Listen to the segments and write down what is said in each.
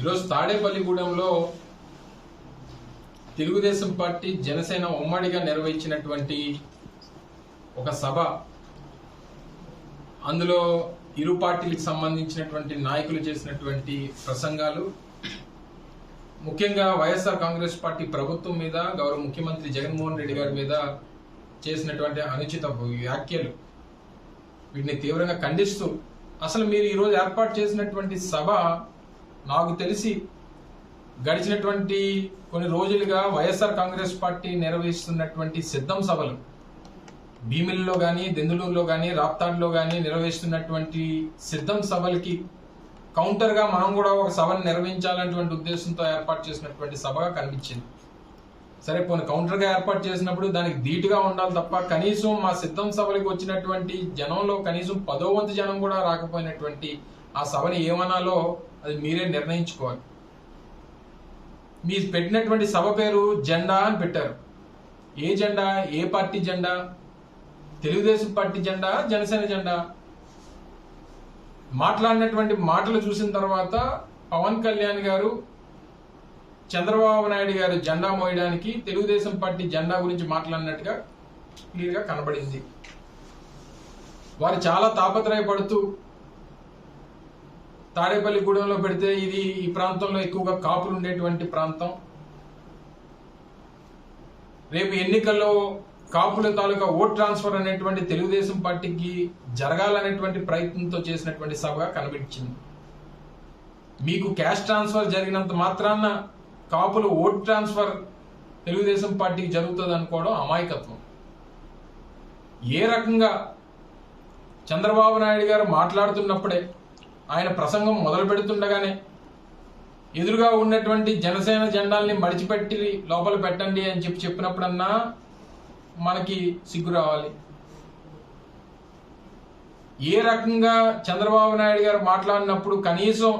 ఈరోజు తాడేపల్లిగూడెంలో తెలుగుదేశం పార్టీ జనసేన ఉమ్మడిగా నిర్వహించినటువంటి ఒక సభ. అందులో ఇరు పార్టీలకు సంబంధించినటువంటి నాయకులు చేసినటువంటి ప్రసంగాలు. ముఖ్యంగా వైఎస్ఆర్ కాంగ్రెస్ పార్టీ ప్రభుత్వం మీద గౌరవ ముఖ్యమంత్రి జగన్మోహన్ రెడ్డి గారి మీద చేసినటువంటి అనుచిత వ్యాఖ్యలు. వీటిని తీవ్రంగా ఖండిస్తూ అసలు మీరు ఈరోజు ఏర్పాటు చేసినటువంటి సభ నాకు తెలిసి గడిచినటువంటి కొన్ని రోజులుగా వైఎస్ఆర్ కాంగ్రెస్ పార్టీ నిర్వహిస్తున్నటువంటి సిద్ధం సభలు భీమిల్లో కానీ దెందులూరులో కానీ రాప్తాడ్లో కానీ నిర్వహిస్తున్నటువంటి సిద్ధం సభలకి కౌంటర్గా మనం కూడా ఒక సభను నిర్వహించాలనేటువంటి ఉద్దేశంతో ఏర్పాటు చేసినటువంటి సభగా కనిపించింది. సరే కొన్ని కౌంటర్గా ఏర్పాటు చేసినప్పుడు దానికి ధీటుగా ఉండాలి తప్ప కనీసం మా సిద్ధం సభలకు వచ్చినటువంటి జనంలో కనీసం పదో వంతు జనం కూడా రాకపోయినటువంటి ఆ సభని ఏమనాలో అది మీరే నిర్ణయించుకోవాలి. మీరు పెట్టినటువంటి సభ పేరు జెండా అని పెట్టారు. ఏ జెండా ఏ పార్టీ జెండా? తెలుగుదేశం పార్టీ జెండా జనసేన జెండా? మాట్లాడినటువంటి మాటలు చూసిన తర్వాత పవన్ కళ్యాణ్ గారు చంద్రబాబు నాయుడు గారు జెండా మోయడానికి తెలుగుదేశం పార్టీ జెండా గురించి మాట్లాడినట్టుగా క్లియర్గా కనబడింది. వారు చాలా తాపత్రయపడుతూ తాడేపల్లిగూడెంలో పెడితే ఇది ఈ ప్రాంతంలో ఎక్కువగా కాపులు ఉండేటువంటి ప్రాంతం. రేపు ఎన్నికల్లో కాపుల తాలూకా ఓట్ ట్రాన్స్ఫర్ అనేటువంటి తెలుగుదేశం పార్టీకి జరగాలనేటువంటి ప్రయత్నంతో చేసినటువంటి సభగా కనిపించింది. మీకు క్యాష్ ట్రాన్స్ఫర్ జరిగినంత మాత్రాన కాపులు ఓట్ ట్రాన్స్ఫర్ తెలుగుదేశం పార్టీకి జరుగుతుంది అనుకోవడం అమాయకత్వం. ఏ రకంగా చంద్రబాబు నాయుడు గారు మాట్లాడుతున్నప్పుడే ఆయన ప్రసంగం మొదలు పెడుతుండగానే ఎదురుగా ఉన్నటువంటి జనసేన జెండాల్ని మడిచిపెట్టి లోపల పెట్టండి అని చెప్పి చెప్పినప్పుడన్నా మనకి సిగ్గు రావాలి. ఏ రకంగా చంద్రబాబు నాయుడు గారు మాట్లాడినప్పుడు కనీసం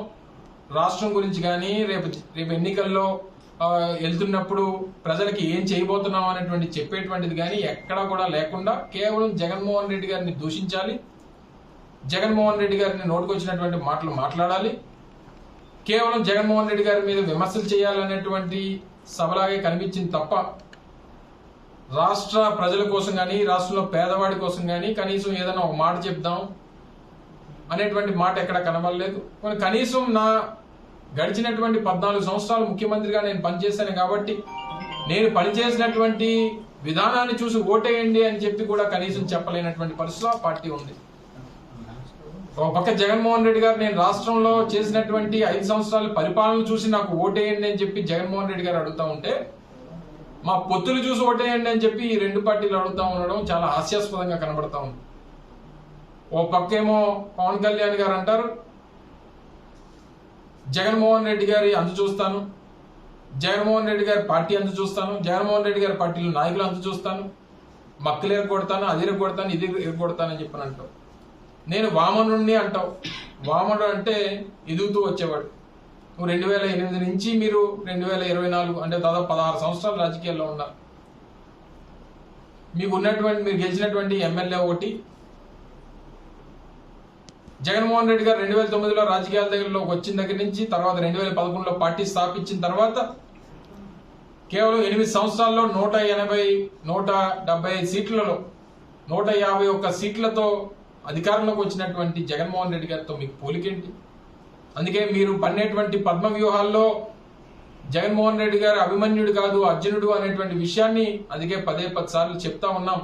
రాష్ట్రం గురించి కానీ రేపు రేపు ఎన్నికల్లో వెళ్తున్నప్పుడు ప్రజలకి ఏం చేయబోతున్నాం అనేటువంటి చెప్పేటువంటిది కానీ ఎక్కడా కూడా లేకుండా కేవలం జగన్మోహన్ రెడ్డి గారిని దూషించాలి. జగన్మోహన్ రెడ్డి గారిని నోటుకొచ్చినటువంటి మాటలు మాట్లాడాలి. కేవలం జగన్మోహన్ రెడ్డి గారి మీద విమర్శలు చేయాలనేటువంటి సభలాగే కనిపించింది తప్ప రాష్ట్ర ప్రజల కోసం కానీ రాష్ట్రంలో పేదవాడి కోసం కానీ కనీసం ఏదైనా ఒక మాట చెప్దాం అనేటువంటి మాట ఎక్కడ కనబడలేదు. మరి కనీసం నా గడిచినటువంటి పద్నాలుగు సంవత్సరాలు ముఖ్యమంత్రిగా నేను పనిచేశాను కాబట్టి నేను పనిచేసినటువంటి విధానాన్ని చూసి ఓటేయండి అని చెప్పి కూడా కనీసం చెప్పలేనటువంటి పరిస్థితిలో ఆ పార్టీ ఉంది. ఒక పక్క జగన్మోహన్ రెడ్డి గారు నేను రాష్ట్రంలో చేసినటువంటి ఐదు సంవత్సరాల పరిపాలన చూసి నాకు ఓటేయండి అని చెప్పి జగన్మోహన్ రెడ్డి గారు అడుగుతా ఉంటే మా పొత్తులు చూసి ఓటేయండి అని చెప్పి ఈ రెండు పార్టీలు అడుగుతా ఉండడం చాలా హాస్యాస్పదంగా కనబడతా ఉంది. ఓ పక్కేమో పవన్ కళ్యాణ్ గారు అంటారు జగన్మోహన్ రెడ్డి గారి అందు చూస్తాను జగన్మోహన్ రెడ్డి గారి పార్టీ అందు చూస్తాను జగన్మోహన్ రెడ్డి గారి పార్టీలో నాయకులు అందు చూస్తాను మక్కలు ఎరగొడతాను అది ఎరగొడతాను ఇది ఎరగొడతాను అని చెప్పని నేను వామనుడిని అంటావు. వామనుడు అంటే ఎదుగుతూ వచ్చేవాడు. నువ్వు రెండు వేల ఎనిమిది నుంచి మీరు రెండు వేల ఇరవై నాలుగు అంటే దాదాపు పదహారు సంవత్సరాలు రాజకీయాల్లో ఉన్నారు. మీకు ఉన్నటువంటి మీరు గెలిచినటువంటి ఎమ్మెల్యే ఒకటి. జగన్మోహన్ రెడ్డి గారు రెండు వేల తొమ్మిదిలో రాజకీయాల దగ్గరలోకి వచ్చిన దగ్గర నుంచి తర్వాత రెండు వేల పదకొండులో పార్టీ స్థాపించిన తర్వాత కేవలం ఎనిమిది సంవత్సరాల్లో నూట ఎనభై నూట డెబ్బై సీట్లలో నూట యాభై ఒక్క సీట్లతో అధికారంలోకి వచ్చినటువంటి జగన్మోహన్ రెడ్డి గారితో మీకు పోలికేంటి? అందుకే మీరు పన్నేటువంటి పద్మ వ్యూహాల్లో జగన్మోహన్ రెడ్డి గారు అభిమన్యుడు కాదు అర్జునుడు అనేటువంటి విషయాన్ని అందుకే పదే పది సార్లు చెప్తా ఉన్నాం.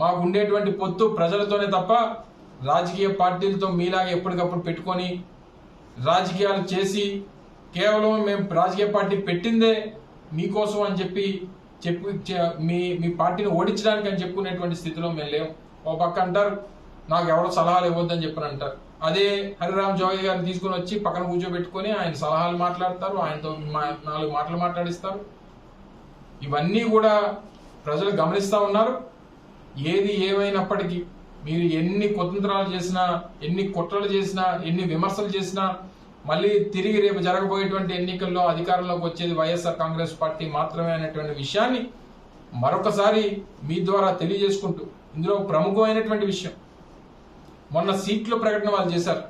మాకు ఉండేటువంటి పొత్తు ప్రజలతోనే తప్ప రాజకీయ పార్టీలతో మీలాగా ఎప్పటికప్పుడు పెట్టుకొని రాజకీయాలు చేసి కేవలం మేము రాజకీయ పార్టీ పెట్టిందే మీకోసం అని చెప్పి చెప్పి మీ మీ పార్టీని ఓడించడానికి అని చెప్పుకునేటువంటి స్థితిలో మేము లేవు ఓ పక్క అంటారు నాకు ఎవరు సలహాలు ఇవ్వద్దని చెప్పని అంటారు అదే హరిరామ్ జోగి గారిని తీసుకుని వచ్చి పక్కన కూర్చోబెట్టుకొని ఆయన సలహాలు మాట్లాడతారు ఆయనతో మా- నాలుగు మాటలు మాట్లాడిస్తారు. ఇవన్నీ కూడా ప్రజలు గమనిస్తా ఉన్నారు. ఏది ఏమైనప్పటికీ మీరు ఎన్ని కుతంత్రాలు చేసినా ఎన్ని కుట్రలు చేసినా ఎన్ని విమర్శలు చేసినా మళ్ళీ తిరిగి రేపు జరగబోయేటువంటి ఎన్నికల్లో అధికారంలోకి వచ్చేది వైఎస్ఆర్ కాంగ్రెస్ పార్టీ మాత్రమే అనేటువంటి విషయాన్ని మరొకసారి మీ ద్వారా తెలియజేసుకుంటూ ఇందులో ప్రముఖమైనటువంటి విషయం మొన్న సీట్లు ప్రకటన వాళ్ళు చేశారు.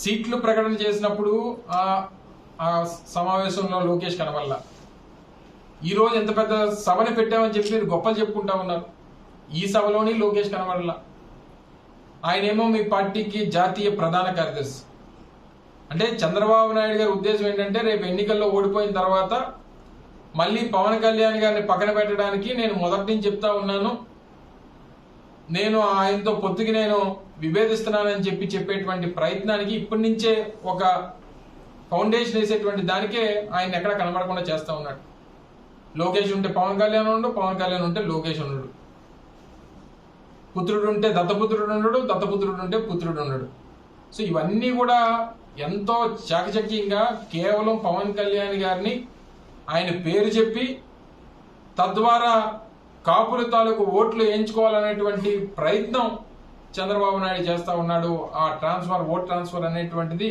సీట్లు ప్రకటన చేసినప్పుడు ఆ ఆ సమావేశంలో లోకేష్ కనవల్ల ఈ రోజు ఎంత పెద్ద సభని పెట్టామని చెప్పి మీరు గొప్పలు చెప్పుకుంటా ఉన్నారు. ఈ సభలోని లోకేష్ కనవల్ల ఆయనేమో మీ పార్టీకి జాతీయ ప్రధాన కార్యదర్శి. అంటే చంద్రబాబు నాయుడు గారి ఉద్దేశం ఏంటంటే రేపు ఎన్నికల్లో ఓడిపోయిన తర్వాత మళ్ళీ పవన్ కళ్యాణ్ గారిని పక్కన పెట్టడానికి నేను మొదటి నుంచి చెప్తా ఉన్నాను. నేను ఆయనతో పొత్తుకి నేను విభేదిస్తున్నానని చెప్పి చెప్పేటువంటి ప్రయత్నానికి ఇప్పటి నుంచే ఒక ఫౌండేషన్ వేసేటువంటి దానికే ఆయన ఎక్కడ కనబడకుండా చేస్తా ఉన్నాడు. లోకేష్ ఉంటే పవన్ కళ్యాణ్ ఉండు పవన్ కళ్యాణ్ ఉంటే లోకేష్ ఉండడు పుత్రుడు ఉంటే దత్తపుత్రుడు ఉండడు దత్తపుత్రుడు ఉంటే పుత్రుడు ఉండడు సో ఇవన్నీ కూడా ఎంతో చాకచక్యంగా కేవలం పవన్ కళ్యాణ్ గారిని ఆయన పేరు చెప్పి తద్వారా కాపుల తాలూకు ఓట్లు వేయించుకోవాలనేటువంటి ప్రయత్నం చంద్రబాబు నాయుడు చేస్తా ఉన్నాడు ఆ ట్రాన్స్ఫర్ ఓట్ ట్రాన్స్ఫర్ అనేటువంటిది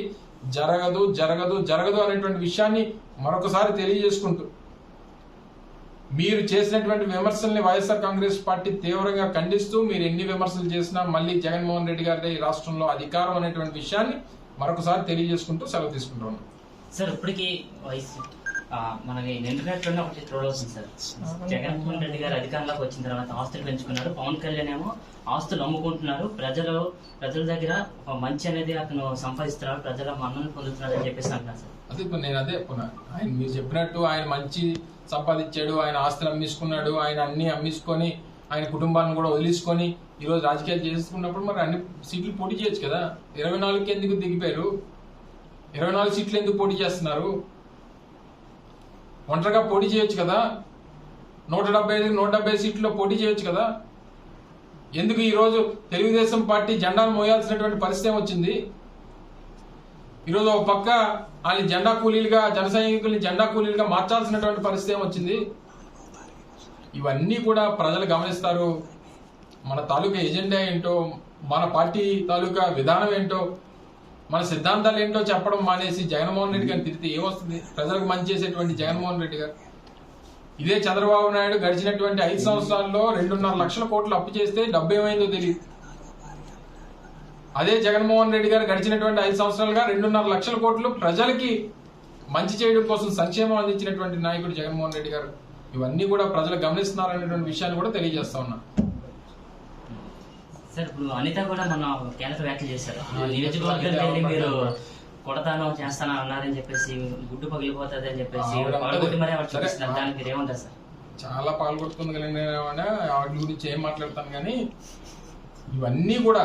జరగదు జరగదు జరగదు అనేటువంటి విషయాన్ని మరొకసారి తెలియజేసుకుంటూ మీరు చేసినటువంటి విమర్శల్ని వైఎస్ఆర్ కాంగ్రెస్ పార్టీ తీవ్రంగా ఖండిస్తూ మీరు ఎన్ని విమర్శలు చేసినా మళ్ళీ జగన్మోహన్ రెడ్డి గారి ఈ రాష్ట్రంలో అధికారం అనేటువంటి విషయాన్ని మరొకసారి తెలియజేసుకుంటూ సెలవు తీసుకుంటున్నాను సార్ ఇప్పటికీ మనకి ఇంటర్నెట్లోనే ఒకటి ట్రోల్ అవుతుంది సార్. జగన్మోహన్ రెడ్డి గారు అధికారంలోకి వచ్చిన తర్వాత ఆస్తులు పెంచుకున్నారు. పవన్ కళ్యాణ్ ఏమో ఆస్తులు అమ్ముకుంటున్నారు. ప్రజలు ప్రజల దగ్గర ఒక మంచి అనేది అతను సంపాదిస్తున్నారు ప్రజల మన్నను పొందుతున్నారు అని చెప్పేసి అంటున్నారు సార్. అదే ఇప్పుడు నేను అదే ఆయన మీరు చెప్పినట్టు ఆయన మంచి సంపాదించాడు. ఆయన ఆస్తులు అమ్మేసుకున్నాడు ఆయన అన్ని అమ్మేసుకొని ఆయన కుటుంబాన్ని కూడా వదిలేసుకొని ఈ రోజు రాజకీయాలు చేసుకున్నప్పుడు మరి అన్ని సీట్లు పోటీ చేయొచ్చు కదా? ఇరవై నాలుగుకి ఎందుకు దిగిపోయారు? ఇరవై నాలుగు సీట్లు ఎందుకు పోటీ చేస్తున్నారు? ఒంటరిగా పోటీ చేయొచ్చు కదా? నూట డెబ్బై ఐదు నూట డెబ్బై సీట్లో పోటీ చేయొచ్చు కదా? ఎందుకు ఈరోజు తెలుగుదేశం పార్టీ జెండాను మోయాల్సినటువంటి పరిస్థితి వచ్చింది ఈరోజు ఒక పక్క వాళ్ళని జెండా కూలీలుగా జన సైనికుల్ని జెండా కూలీలుగా మార్చాల్సినటువంటి పరిస్థితి వచ్చింది ఇవన్నీ కూడా ప్రజలు గమనిస్తారు. మన తాలూకా ఎజెండా ఏంటో మన పార్టీ తాలూకా విధానం ఏంటో మన సిద్ధాంతాలు ఏంటో చెప్పడం మానేసి జగన్మోహన్ రెడ్డి గారిని తిరిగితే ఏమొస్తుంది? ప్రజలకు మంచి చేసేటువంటి జగన్మోహన్ రెడ్డి గారు. ఇదే చంద్రబాబు నాయుడు గడిచినటువంటి ఐదు సంవత్సరాల్లో రెండున్నర లక్షల కోట్లు అప్పు చేస్తే డబ్బు ఏమైందో తెలియదు అదే జగన్మోహన్ రెడ్డి గారు గడిచినటువంటి ఐదు సంవత్సరాలుగా రెండున్నర లక్షల కోట్లు ప్రజలకి మంచి చేయడం కోసం సంక్షేమం అందించినటువంటి నాయకుడు జగన్మోహన్ రెడ్డి గారు. ఇవన్నీ కూడా ప్రజలు గమనిస్తున్నారనేటువంటి విషయాన్ని కూడా తెలియజేస్తా ఉన్నా. సార్ ఇప్పుడు అనిత కూడా మన కీలక వ్యాఖ్యలు చేశారు. నియోజకవర్గం వెళ్ళి మీరు కొడతాను చేస్తాను అన్నారని చెప్పేసి గుడ్డు పగిలిపోతుంది అని చెప్పేసి ఆవిడ మరీ ఆవిడ సరే. చూపిస్తున్నారు. దానికి మీరు ఏమంటారు సార్? చాలా పాల్గొడుతుంది కానీ వాటి గురించి ఏం మాట్లాడతాను కానీ ఇవన్నీ కూడా